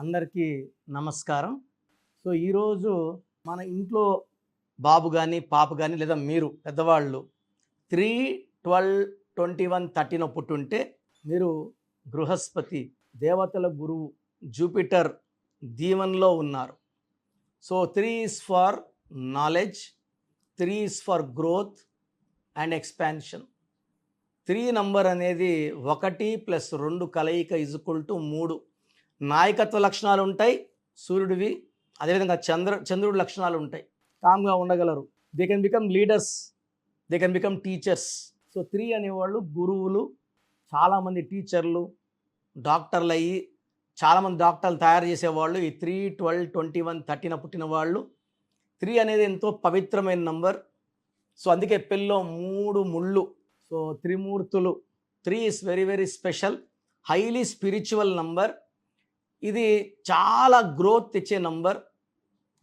అందరికీ నమస్కారం. సో ఈరోజు మన ఇంట్లో బాబు కానీ పాప కానీ లేదా మీరు పెద్దవాళ్ళు three twelve twenty one thirty పుట్టుంటే మీరు బృహస్పతి దేవతల గురువు జూపిటర్ దీవెన్లో ఉన్నారు. So three is for knowledge three is for growth and expansion. Three number అనేది ఒకటి ప్లస్ రెండు కలయిక ఇజుకుల్ టు మూడు. నాయకత్వ లక్షణాలు ఉంటాయి సూర్యుడివి. అదేవిధంగా చంద్ర చంద్రుడి లక్షణాలు ఉంటాయి. కామ్గా ఉండగలరు. They can become leaders they can become teachers so three అనేవాళ్ళు గురువులు చాలామంది టీచర్లు డాక్టర్లు అయ్యి చాలామంది డాక్టర్లు తయారు చేసేవాళ్ళు. ఈ three twelve twenty one thirty పుట్టిన వాళ్ళు. త్రీ అనేది ఎంతో పవిత్రమైన నంబర్ సో అందుకే పెళ్ళిలో మూడు ముళ్ళు. So Trimurthulu. Three is very very special highly spiritual number ఇది చాలా గ్రోత్ తెచ్చే నంబర్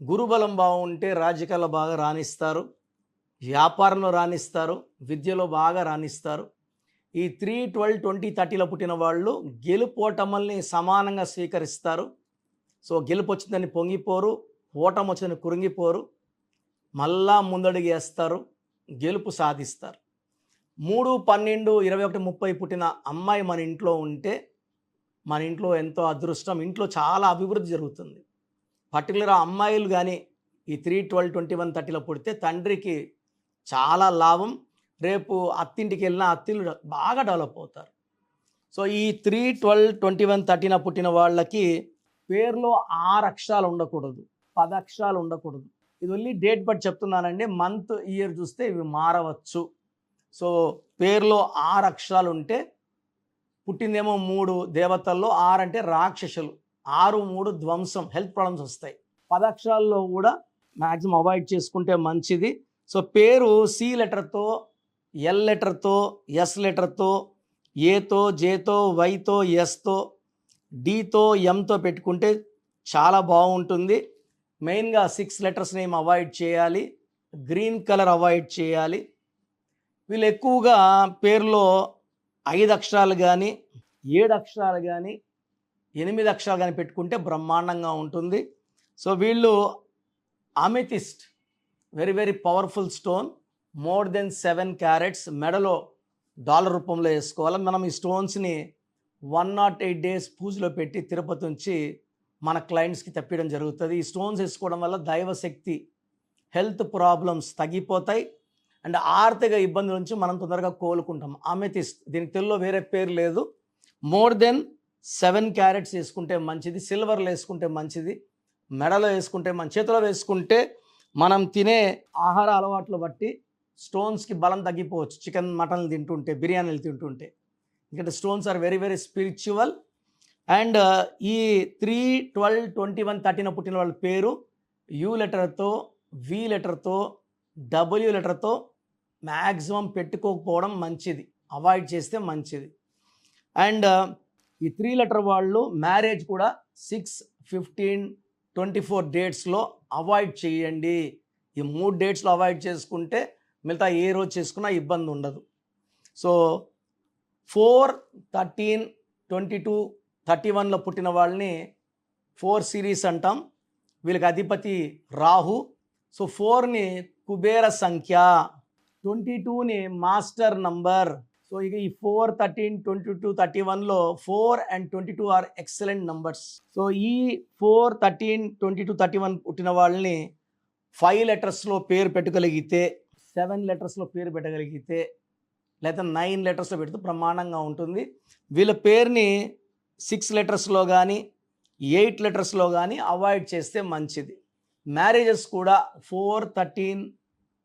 గురుబలం బాగుంటే రాజకీయాలు బాగా రాణిస్తారు. వ్యాపారంలో రాణిస్తారు. విద్యలో బాగా రాణిస్తారు. ఈ త్రీ ట్వెల్వ్ ట్వంటీ థర్టీలో పుట్టిన వాళ్ళు గెలుపోటమల్ని సమానంగా స్వీకరిస్తారు. సో గెలుపు వచ్చిందని పొంగిపోరు. ఓటం వచ్చిందని కురింగిపోరు. మళ్ళా ముందడుగు వేస్తారు. గెలుపు సాధిస్తారు. మూడు పన్నెండు ఇరవై ఒకటి ముప్పై పుట్టిన అమ్మాయి మన ఇంట్లో ఉంటే మన ఇంట్లో ఎంతో అదృష్టం ఇంట్లో చాలా అభివృద్ధి జరుగుతుంది. పర్టికులర్ అమ్మాయిలు కానీ ఈ త్రీ ట్వెల్వ్ ట్వంటీ వన్ థర్టీలో పుడితే తండ్రికి చాలా లాభం. రేపు అత్తింటికి వెళ్ళిన అత్తిళ్ళు బాగా డెవలప్ అవుతారు. సో ఈ three twelve twenty one thirty పుట్టిన వాళ్ళకి పేరులో ఆరు అక్షరాలు ఉండకూడదు. పది అక్షరాలు ఉండకూడదు. ఇది ఓన్లీ డేట్ బట్టి చెప్తున్నానండి. మంత్ ఇయర్ చూస్తే ఇవి మారవచ్చు. సో పేరులో ఆరు అక్షరాలు ఉంటే పుట్టిందేమో మూడు దేవతల్లో ఆరు అంటే రాక్షసులు ఆరు మూడు ధ్వంసం హెల్త్ ప్రాబ్లమ్స్ వస్తాయి. పదాక్షరాల్లో కూడా మ్యాక్సిమం అవాయిడ్ చేసుకుంటే మంచిది. సో పేరు సి లెటర్తో ఎల్ లెటర్తో ఎస్ లెటర్తో ఏతో జేతో వైతో ఎస్తో డితో ఎంతో పెట్టుకుంటే చాలా బాగుంటుంది. మెయిన్గా సిక్స్ లెటర్స్ నేమ్ అవాయిడ్ చేయాలి? గ్రీన్ కలర్ అవాయిడ్ చేయాలి. వీళ్ళు ఎక్కువగా పేరులో ఐదు అక్షరాలు కానీ ఏడు అక్షరాలు కానీ ఎనిమిది అక్షరాలు కానీ పెట్టుకుంటే బ్రహ్మాండంగా ఉంటుంది. సో వీళ్ళు amethyst very very powerful stone more than seven carats మెడలో డాలర్ రూపంలో వేసుకోవాలి. మనం ఈ స్టోన్స్ని వన్ నాట్ ఎయిట్ డేస్ పూజలో పెట్టి తిరుపతి నుంచి మన క్లయింట్స్కి తప్పించడం జరుగుతుంది. ఈ స్టోన్స్ వేసుకోవడం వల్ల దైవశక్తి హెల్త్ ప్రాబ్లమ్స్ తగ్గిపోతాయి. అండ్ ఆర్థిక ఇబ్బందుల నుంచి మనం తొందరగా కోలుకుంటాం. అమెథిస్ట్ దీనికి తెలుగులో వేరే పేరు లేదు. మోర్ దెన్ సెవెన్ క్యారెట్స్ వేసుకుంటే మంచిది సిల్వర్లో వేసుకుంటే మంచిది మెడలో వేసుకుంటే మన చేతిలో వేసుకుంటే మనం తినే ఆహార అలవాట్లు బట్టి స్టోన్స్కి బలం తగ్గిపోవచ్చు. చికెన్ మటన్లు తింటుంటే బిర్యానీలు తింటుంటే. ఎందుకంటే stones are very very spiritual. And ఈ three twelve twenty one thirteen పుట్టిన వాళ్ళ పేరు యూ లెటర్తో వి లెటర్తో డబ్ల్యూ లెటర్తో మ్యాక్సిమం పెట్టుకోకపోవడం మంచిది. అవాయిడ్ చేస్తే మంచిది. అండ్ ఈ త్రీ లెటర్ వాళ్ళు మ్యారేజ్ కూడా సిక్స్ ఫిఫ్టీన్ ట్వంటీ ఫోర్ డేట్స్లో అవాయిడ్ చేయండి. ఈ మూడు డేట్స్లో అవాయిడ్ చేసుకుంటే మిగతా ఏ రోజు చేసుకున్నా ఇబ్బంది ఉండదు. So four thirteen twenty two thirty వన్లో పుట్టిన వాళ్ళని ఫోర్ సిరీస్ అంటాం. వీళ్ళకి అధిపతి రాహు. సో ఫోర్ని కుబేర సంఖ్య. ట్వంటీ టూని మాస్టర్ నంబర్. సో ఇక ఈ four thirteen twenty two thirty వన్లో four and twenty two are excellent numbers. So ఈ four thirteen twenty two thirty one పుట్టిన వాళ్ళని ఫైవ్ లెటర్స్లో పేరు పెట్టగలిగితే సెవెన్ లెటర్స్లో పేరు పెట్టగలిగితే లేదా నైన్ లెటర్స్లో పెడితే బ్రహ్మాండంగా ఉంటుంది. వీళ్ళ పేరుని సిక్స్ లెటర్స్లో కానీ ఎయిట్ లెటర్స్లో కానీ అవాయిడ్ చేస్తే మంచిది. మ్యారేజెస్ కూడా four thirteen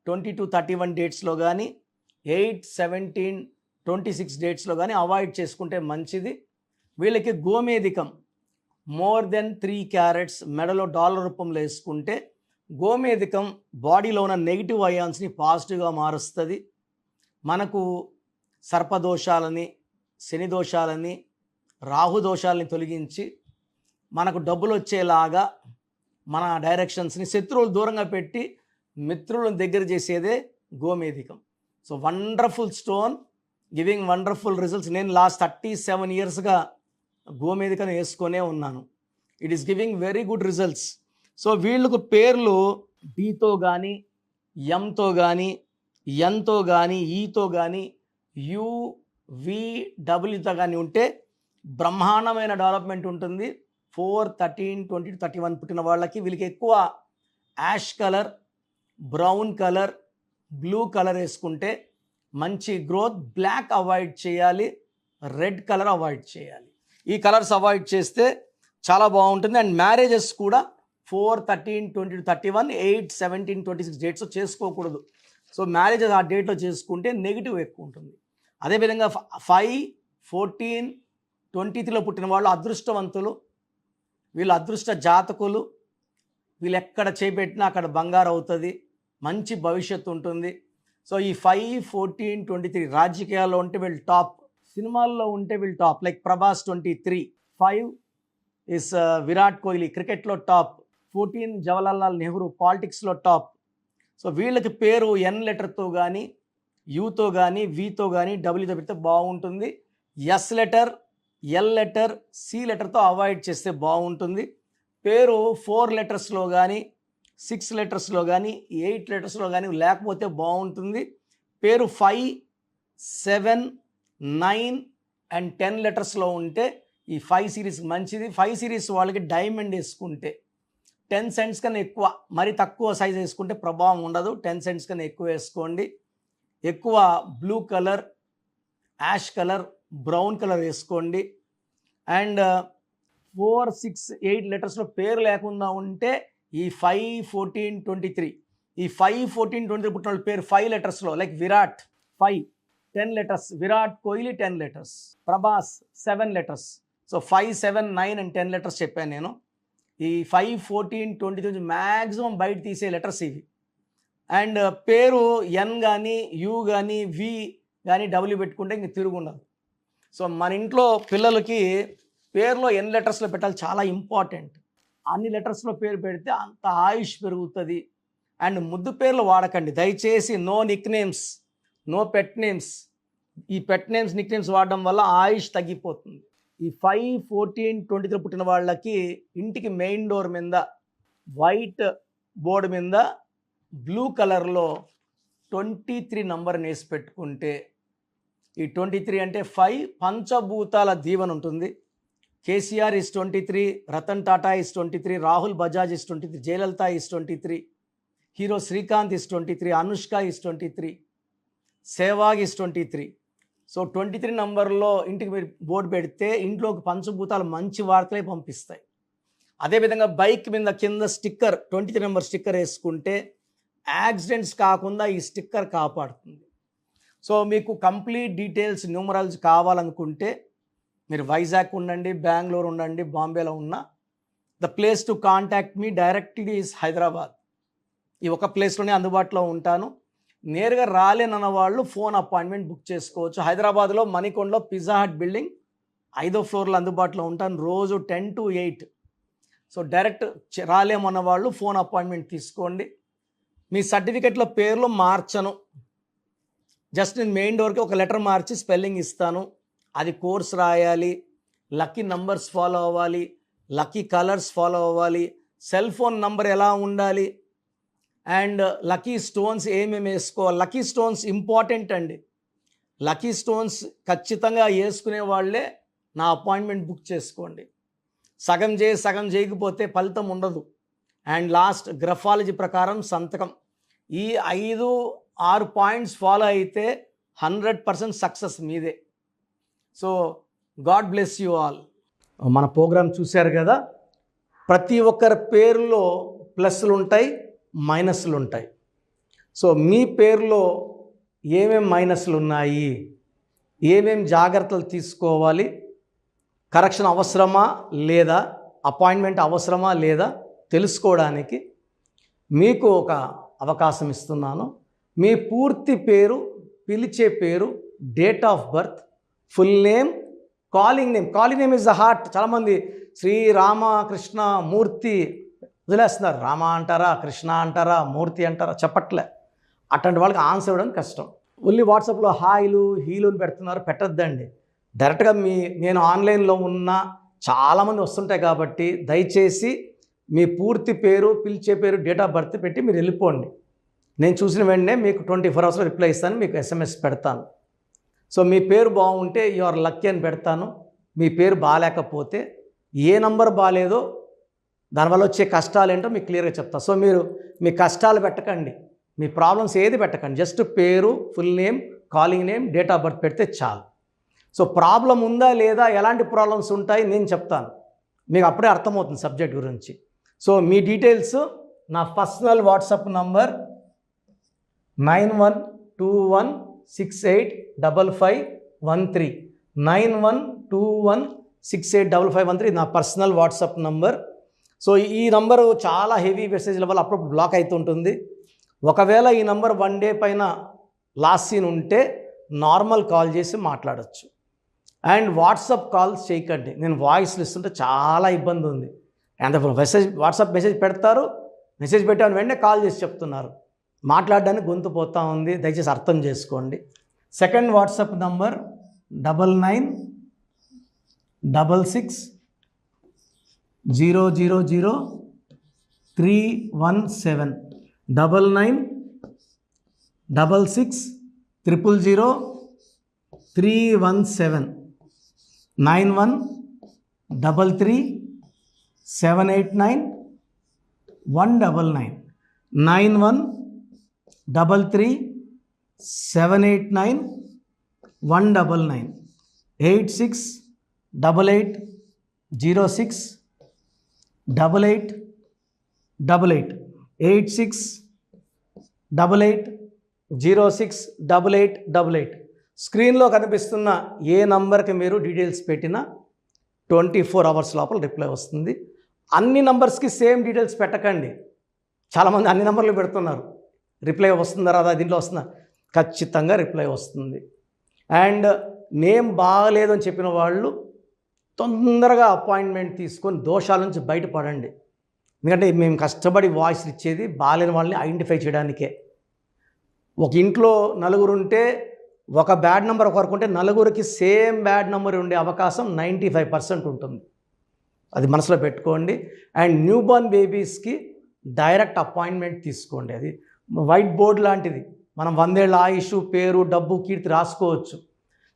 twenty two thirty one డేట్స్లో కానీ ఎయిట్ సెవెంటీన్ ట్వంటీ సిక్స్ డేట్స్లో కానీ అవాయిడ్ చేసుకుంటే మంచిది. వీళ్ళకి గోమేధికం మోర్ దెన్ త్రీ క్యారెట్స్ మెడలో డాలర్ రూపంలో వేసుకుంటే గోమేధికం బాడీలో ఉన్న నెగిటివ్ అయాన్స్ని పాజిటివ్గా మారుస్తుంది. మనకు సర్పదోషాలని శని దోషాలని రాహు తొలగించి మనకు డబ్బులు వచ్చేలాగా మన డైరెక్షన్స్ని శత్రువులు దూరంగా పెట్టి మిత్రులను దగ్గర చేసేదే గోమేధికం. So wonderful stone giving wonderful results. నేను లాస్ట్ థర్టీ సెవెన్ ఇయర్స్గా గోమేధికను వేసుకొనే ఉన్నాను. It is giving very good results. So వీళ్ళకు పేర్లు డితో కానీ ఎంతో కానీ ఎంతో కానీ ఈతో కానీ యు వి డబ్ల్యూతో కానీ ఉంటే బ్రహ్మాండమైన డెవలప్మెంట్ ఉంటుంది. Four thirteen twenty thirty one పుట్టిన వాళ్ళకి వీళ్ళకి ఎక్కువ ash colour brown colour blue colour వేసుకుంటే మంచి గ్రోత్ బ్లాక్ అవాయిడ్ చేయాలి రెడ్ కలర్ అవాయిడ్ చేయాలి. ఈ కలర్స్ అవాయిడ్ చేస్తే చాలా బాగుంటుంది. అండ్ మ్యారేజెస్ కూడా four thirteen twenty thirty one eight seventeen twenty six dates చేసుకోకూడదు. సో మ్యారేజెస్ ఆ డేట్లో చేసుకుంటే నెగిటివ్ ఎక్కువ ఉంటుంది. అదేవిధంగా ఫైవ్ ఫోర్టీన్ ట్వంటీ త్రీలో పుట్టిన వాళ్ళు అదృష్టవంతులు. వీళ్ళు అదృష్ట జాతకులు. వీళ్ళు ఎక్కడ చేపెట్టినా అక్కడ బంగారు అవుతుంది. మంచి భవిష్యత్తు ఉంటుంది. సో ఈ ఫైవ్ ఫోర్టీన్ ట్వంటీ త్రీ రాజకీయాల్లో ఉంటే వీళ్ళు టాప్ సినిమాల్లో ఉంటే వీళ్ళు top. Like Prabhas twenty three five is Virat Kohli క్రికెట్లో టాప్. ఫోర్టీన్ జవహర్లాల్ నెహ్రూ పాలిటిక్స్లో టాప్. సో వీళ్ళకి పేరు ఎన్ లెటర్తో కానీ యూతో కానీ వీతో కానీ డబ్ల్యూతో పెడితే బాగుంటుంది. S letter L letter C లెటర్తో avoid చేస్తే బాగుంటుంది. పేరు ఫోర్ లెటర్స్లో కానీ సిక్స్ లెటర్స్లో కానీ ఎయిట్ లెటర్స్లో కానీ లేకపోతే బాగుంటుంది పేరు five seven nine and ten లెటర్స్లో ఉంటే ఈ ఫైవ్ సిరీస్ మంచిది. ఫైవ్ సిరీస్ వాళ్ళకి డైమండ్ వేసుకుంటే టెన్ సెంట్స్ కన్నా ఎక్కువ మరి తక్కువ సైజ్ వేసుకుంటే ప్రభావం ఉండదు. టెన్ సెంట్స్ కన్నా ఎక్కువ వేసుకోండి. ఎక్కువ blue colour ash colour brown colour వేసుకోండి. అండ్ ఫోర్ సిక్స్ ఎయిట్ లెటర్స్లో పేరు లేకుండా ఉంటే ఈ ఫైవ్ ఫోర్టీన్ ట్వంటీ త్రీ. ఈ ఫైవ్ ఫోర్టీన్ ట్వంటీ త్రీ పుట్టిన పేరు five లెటర్స్లో like Virat five ten letters. Virat Kohli ten letters. Prabhas seven letters. So five seven nine and ten letters చెప్పాను నేను. ఈ five fourteen twenty three maximum బయట తీసే letters ఇవి. And పేరు ఎన్ కానీ యూ కానీ వి కానీ డబ్ల్యూ పెట్టుకుంటే ఇంక తిరుగుండదు సో మన ఇంట్లో పిల్లలకి పేరులో ఎన్ని లెటర్స్లో పెట్టాలి చాలా ఇంపార్టెంట్. అన్ని లెటర్స్లో పేరు పెడితే అంత ఆయుష్ పెరుగుతుంది. అండ్ ముద్దు పేర్లు వాడకండి. దయచేసి no nick names no pet names. ఈ పెట్ నేమ్స్ నిక్ నేమ్స్ వాడడం వల్ల ఆయుష్ తగ్గిపోతుంది. ఈ ఫైవ్ ఫోర్టీన్ ట్వంటీ త్రీ పుట్టిన వాళ్ళకి ఇంటికి మెయిన్ డోర్ మీద వైట్ బోర్డు మీద బ్లూ కలర్లో ట్వంటీ త్రీ నంబర్ని వేసి పెట్టుకుంటే ఈ ట్వంటీ త్రీ అంటే ఫైవ్ పంచభూతాల దీవెన ఉంటుంది. KCR is twenty three Ratan Tata is twenty three Rahul Bajaj is twenty three Jayalalithaa is twenty three hero Srikanth is twenty three Anushka is twenty three Sehwag is twenty three. So twenty three నంబర్లో ఇంటికి మీరు board పెడితే ఇంట్లోకి పంచభూతాలు మంచి వార్తలే పంపిస్తాయి. అదేవిధంగా bike మీద కింద sticker twenty three number sticker వేసుకుంటే యాక్సిడెంట్స్ కాకుండా ఈ స్టిక్కర్ కాపాడుతుంది. సో మీకు కంప్లీట్ డీటెయిల్స్ న్యూమరాలజీ కావాలనుకుంటే మీరు వైజాగ్ ఉండండి బెంగళూరు ఉండండి బాంబేలో ఉన్న the place to contact me directly is Hyderabad. ఈ ఒక ప్లేస్లోనే అందుబాటులో ఉంటాను. నేరుగా రాలేనన్న వాళ్ళు ఫోన్ అపాయింట్మెంట్ బుక్ చేసుకోవచ్చు. హైదరాబాద్లో మణికొండలో పిజ్జా హట్ బిల్డింగ్ ఐదో ఫ్లోర్లో అందుబాటులో ఉంటాను. రోజు ten to eight so direct రాలేమన్న వాళ్ళు ఫోన్ అపాయింట్మెంట్ తీసుకోండి. మీ సర్టిఫికెట్లో పేర్లు మార్చను. జస్ట్ నేను మెయిన్ డోర్కి ఒక లెటర్ మార్చి స్పెల్లింగ్ ఇస్తాను. అది కోర్స్ రాయాలి లక్కీ నంబర్స్ ఫాలో అవ్వాలి లక్కీ కలర్స్ ఫాలో అవ్వాలి సెల్ ఫోన్ నంబర్ ఎలా ఉండాలి అండ్ లక్కీ స్టోన్స్ ఏమేమి వేసుకోవాలి. లక్కీ స్టోన్స్ ఇంపార్టెంట్ అండి. లక్కీ స్టోన్స్ ఖచ్చితంగా వేసుకునే వాళ్ళే నా అపాయింట్మెంట్ బుక్ చేసుకోండి. సగం చేయి సగం చేయకపోతే ఫలితం ఉండదు. అండ్ లాస్ట్ గ్రఫాలజీ ప్రకారం సంతకం. ఈ ఐదు ఆరు పాయింట్స్ ఫాలో అయితే హండ్రెడ్ పర్సెంట్ సక్సెస్ మీదే. So God bless you all. మన ప్రోగ్రాం చూశారు కదా? ప్రతి ఒక్కరి పేరులో ప్లస్లు ఉంటాయి మైనస్లు ఉంటాయి. సో మీ పేరులో ఏమేం మైనస్లు ఉన్నాయి? ఏమేం జాగ్రత్తలు తీసుకోవాలి? కరెక్షన్ అవసరమా లేదా? అపాయింట్మెంట్ అవసరమా లేదా? తెలుసుకోవడానికి మీకు ఒక అవకాశం ఇస్తున్నాను. మీ పూర్తి పేరు పిలిచే పేరు date of birth full name calling name calling name is the heart చాలామంది శ్రీ రామ కృష్ణ మూర్తి వదిలేస్తున్నారు. రామ అంటారా కృష్ణ అంటారా మూర్తి అంటారా? చెప్పట్లే. అట్లాంటి వాళ్ళకి ఆన్సర్ ఇవ్వడం కష్టం. ఓన్లీ వాట్సాప్లో హాయిలు హీలు అని పెడుతున్నారు. పెట్టద్దండి. డైరెక్ట్గా మీ నేను ఆన్లైన్లో ఉన్న చాలామంది వస్తుంటాయి కాబట్టి దయచేసి మీ పూర్తి పేరు పిలిచే పేరు డేట్ ఆఫ్ బర్త్ పెట్టి మీరు వెళ్ళిపోండి. నేను చూసిన వెంటనే మీకు ట్వంటీ ఫోర్ అవర్స్లో రిప్లై ఇస్తాను మీకు ఎస్ఎంఎస్ పెడతాను. సో మీ పేరు బాగుంటే యు ఆర్ లక్కీ అని పెడతాను. మీ పేరు బాగాలేకపోతే ఏ నంబర్ బాగాలేదో దానివల్ల వచ్చే కష్టాలు ఏంటో మీకు క్లియర్గా చెప్తా. సో మీరు మీ కష్టాలు పెట్టకండి. మీ ప్రాబ్లమ్స్ ఏది పెట్టకండి. జస్ట్ పేరు full name calling name date of birth పెడితే చాలు. సో ప్రాబ్లం ఉందా లేదా ఎలాంటి ప్రాబ్లమ్స్ ఉంటాయి నేను చెప్తాను. మీకు అప్పుడే అర్థమవుతుంది సబ్జెక్ట్ గురించి. సో మీ డీటెయిల్స్ నా personal WhatsApp number nine one two one six eight double five one three. Nine one two one six eight double five one three. నా పర్సనల్ వాట్సాప్ నంబర్. సో ఈ నంబరు చాలా heavy మెసేజ్ల వల్ల అప్పుడప్పుడు block అవుతుంటుంది ఒకవేళ ఈ నంబర్ వన్ డే పైన లాస్ట్ సీన్ ఉంటే నార్మల్ కాల్ చేసి మాట్లాడచ్చు. అండ్ వాట్సాప్ కాల్స్ చేయకండి. నేను వాయిస్లు ఇస్తుంటే చాలా ఇబ్బంది ఉంది అంత మెసేజ్ వాట్సాప్ మెసేజ్ పెడతారు. మెసేజ్ పెట్టాను వెంటనే కాల్ చేసి చెప్తున్నారు. మాట్లాడడానికి గొంతు పోతా ఉంది దయచేసి అర్థం చేసుకోండి. Second WhatsApp number double nine double six zero zero zero three one seven double nine double six triple zero three one seven nine one double three seven eight nine one double nine nine one double three seven eight nine one double nine eight six double eight zero six double eight double eight eight six double eight zero six double eight double eight స్క్రీన్లో కనిపిస్తున్న ఏ నంబర్కి మీరు details పెట్టినా twenty four hours లోపల reply వస్తుంది. అన్ని నంబర్స్కి same details పెట్టకండి. చాలామంది అన్ని నంబర్లు పెడుతున్నారు. రిప్లై వస్తుందా రాదా? దీంట్లో వస్తుందా? ఖచ్చితంగా రిప్లై వస్తుంది. అండ్ నేమ్ బాగలేదు అని చెప్పిన వాళ్ళు తొందరగా అపాయింట్మెంట్ తీసుకొని దోషాల నుంచి బయటపడండి. ఎందుకంటే మేము కష్టపడి వాయిస్ ఇచ్చేది బాగాలేని వాళ్ళని ఐడెంటిఫై చేయడానికే. ఒక ఇంట్లో నలుగురు ఉంటే ఒక బ్యాడ్ నెంబర్ ఒకరికి ఉంటే నలుగురికి సేమ్ బ్యాడ్ నెంబర్ ఉండే అవకాశం నైంటీ ఫైవ్ పర్సెంట్ ఉంటుంది. అది మనసులో పెట్టుకోండి. అండ్ న్యూ బోర్న్ బేబీస్కి డైరెక్ట్ అపాయింట్మెంట్ తీసుకోండి. అది వైట్ బోర్డ్ లాంటిది. మనం వందేళ్ళ ఆయుష్ పేరు డబ్బు కీర్తి రాసుకోవచ్చు.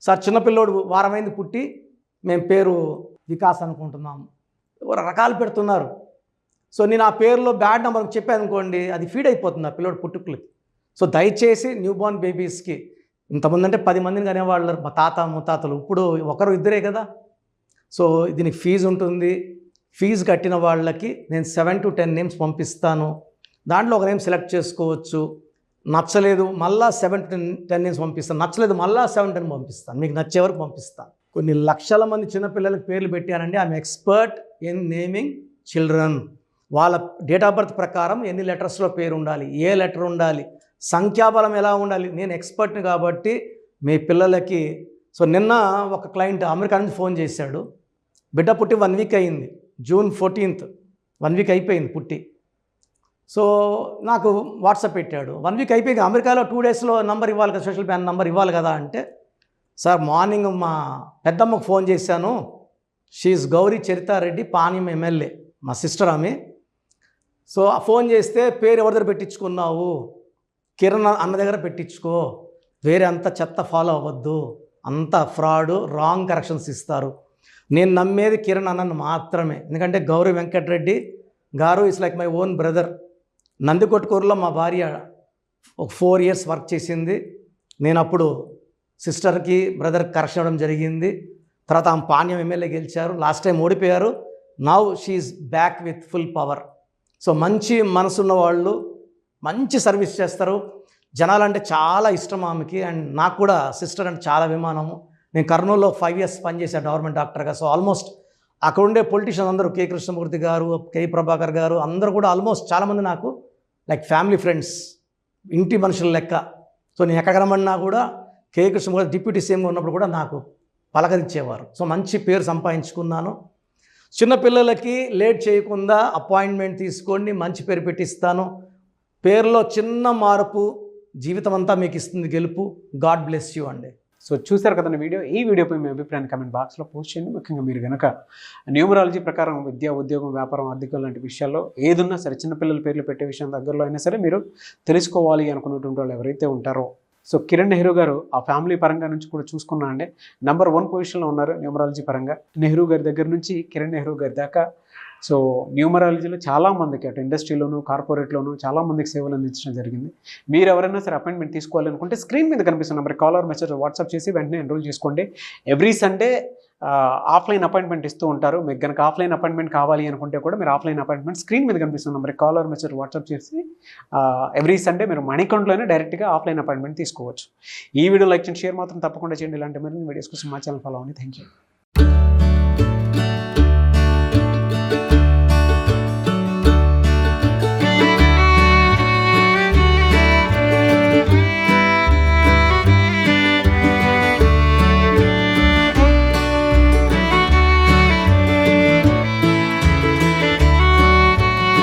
సార్ చిన్నపిల్లోడు వారమైంది పుట్టి మేము పేరు వికాస్ అనుకుంటున్నాము రకాలు పెడుతున్నారు. సో నేను ఆ పేరులో బ్యాడ్ నెంబర్ చెప్పాను అనుకోండి అది ఫీడ్ అయిపోతుంది ఆ పిల్లోడు పుట్టుకులకి. సో దయచేసి న్యూ బోర్న్ బేబీస్కి ఇంతమంది అంటే పది మందిని కనేవాళ్ళు మా తాత ముత్తాతలు ఇప్పుడు ఒకరు ఇద్దరే కదా. సో దీనికి ఫీజు ఉంటుంది. ఫీజు కట్టిన వాళ్ళకి నేను సెవెన్ టు టెన్ నేమ్స్ పంపిస్తాను. దాంట్లో ఒక నేమ్ సెలెక్ట్ చేసుకోవచ్చు. నచ్చలేదు మళ్ళా సెవెన్ టెన్ టెన్ నేమ్స్ పంపిస్తాను. నచ్చలేదు మళ్ళా సెవెన్ టెన్ పంపిస్తాను. మీకు నచ్చే వరకు పంపిస్తాను. కొన్ని లక్షల మంది చిన్నపిల్లలకి పేర్లు పెట్టానండి. I'm expert in naming children. వాళ్ళ డేట్ ఆఫ్ బర్త్ ప్రకారం ఎన్ని లెటర్స్లో పేరు ఉండాలి ఏ లెటర్ ఉండాలి సంఖ్యాబలం ఎలా ఉండాలి. నేను ఎక్స్పర్ట్ని కాబట్టి మీ పిల్లలకి సో నిన్న ఒక క్లయింట్ అమెరికా నుంచి ఫోన్ చేశాడు. బిడ్డ పుట్టి వన్ వీక్ అయింది. June fourteenth. వన్ వీక్ అయిపోయింది పుట్టి. సో నాకు వాట్సాప్ పెట్టాడు. వన్ వీక్ అయిపోయింది. అమెరికాలో టూ డేస్లో నంబర్ ఇవ్వాలి కదా సోషల్ బ్యాన్ నంబర్ ఇవ్వాలి కదా అంటే సార్ మార్నింగ్ మా పెద్దమ్మకు ఫోన్ చేశాను. షీఈ్ గౌరీ చరితారెడ్డి పాణ్యం ఎమ్మెల్యే మా సిస్టర్ ఆమె. సో ఆ ఫోన్ చేస్తే పేరు ఎవరి దగ్గర పెట్టించుకున్నావు? కిరణ్ అన్న దగ్గర పెట్టించుకో. వేరే అంత చెత్త ఫాలో అవ్వద్దు. అంత ఫ్రాడ్ రాంగ్ కరెక్షన్స్ ఇస్తారు. నేను నమ్మేది కిరణ్ అన్నను మాత్రమే. ఎందుకంటే Gowri Venkata Reddy garu is like my own brother. నందికొట్కూరులో మా భార్య ఒక ఫోర్ ఇయర్స్ వర్క్ చేసింది. నేను అప్పుడు సిస్టర్కి బ్రదర్ కరెక్షన్ ఇవ్వడం జరిగింది. తర్వాత ఆమె పాణ్యం ఎమ్మెల్యే గెలిచారు. లాస్ట్ టైం ఓడిపోయారు. Now she's back with full power so మంచి మనసున్న వాళ్ళు మంచి సర్వీస్ చేస్తారు. జనాలంటే చాలా ఇష్టం ఆమెకి. అండ్ నాకు కూడా సిస్టర్ అంటే చాలా అభిమానము. నేను కర్నూలులో ఫైవ్ ఇయర్స్ పనిచేశాను గవర్నమెంట్ డాక్టర్గా. సో ఆల్మోస్ట్ అక్కడ ఉండే పొలిటీషియన్ అందరూ కే కృష్ణమూర్తి గారు కే ప్రభాకర్ గారు అందరూ కూడా ఆల్మోస్ట్ చాలామంది నాకు లైక్ ఫ్యామిలీ ఫ్రెండ్స్ ఇంటి మనుషుల లెక్క. సో నేను ఎక్కడ రమ్మన్నా కూడా కే కృష్ణమూర్తి డిప్యూటీ సీఎంగా ఉన్నప్పుడు కూడా నాకు పలకరించేవారు. సో మంచి పేరు సంపాదించుకున్నాను. చిన్నపిల్లలకి లేట్ చేయకుండా అపాయింట్మెంట్ తీసుకోండి మంచి పేరు పెట్టిస్తాను. పేరులో చిన్న మార్పు జీవితం అంతా మీకు ఇస్తుంది గెలుపు. గాడ్ బ్లెస్ యూ అండి. సో చూసారు కదండి వీడియో? ఈ వీడియోపై మీ అభిప్రాయాన్ని కమెంట్ బాక్స్లో పోస్ట్ చేయండి. ముఖ్యంగా మీరు కనుక న్యూమరాలజీ ప్రకారం విద్య ఉద్యోగం వ్యాపారం ఆర్థికం లాంటి విషయాల్లో ఏదున్నా సరే చిన్నపిల్లల పేర్లు పెట్టే విషయం దగ్గరలో అయినా సరే మీరు తెలుసుకోవాలి అనుకున్నటువంటి వాళ్ళు ఎవరైతే ఉంటారో. సో కిరణ్ నెహ్రూ గారు ఆ ఫ్యామిలీ పరంగా నుంచి కూడా చూసుకున్నా అండి నెంబర్ వన్ పొజిషన్లో ఉన్నారు న్యూమరాలజీ పరంగా. నెహ్రూ గారి దగ్గర నుంచి కిరణ్ నెహ్రూ గారి దాకా సో న్యూమరాలజీలో చాలామందికి అటు ఇండస్ట్రీలోను కార్పొరేట్లోను చాలామందికి సేవలు అందించడం జరిగింది. మీరు ఎవరైనా సరే అపాయింట్మెంట్ తీసుకోవాలనుకుంటే స్క్రీన్ మీద కనిపిస్తున్న నెంబర్ కాలర్ మెసేజ్ వాట్సాప్ చేసి వెంటనే ఎన్రోల్ చేసుకోండి. ఎవ్రీ సండే ఆఫ్లైన్ అపాయింట్మెంట్ ఇస్తూ ఉంటారు. మీకు కనుక ఆఫ్లైన్ అపాయింట్మెంట్ కావాలి అనుకుంటే కూడా మీరు ఆఫ్లైన్ అపాయింట్మెంట్ స్క్రీన్ మీద కనిపిస్తున్న నెంబర్ కాలర్ మెసేజ్ వాట్సాప్ చేసి ఎవ్రీ సండే మీరు మనీ అకౌంట్లోనే డైరెక్ట్గా ఆఫ్లైన్ అపాయింట్మెంట్ తీసుకోవచ్చు. ఈ వీడియో లైక్ చేయండి షేర్ మాత్రం తప్పకుండా చేయండి. ఇలాంటి మరిన్ని వీడియోస్ కోసం మా ఛానల్ ఫాలో అవ్వండి. Thank you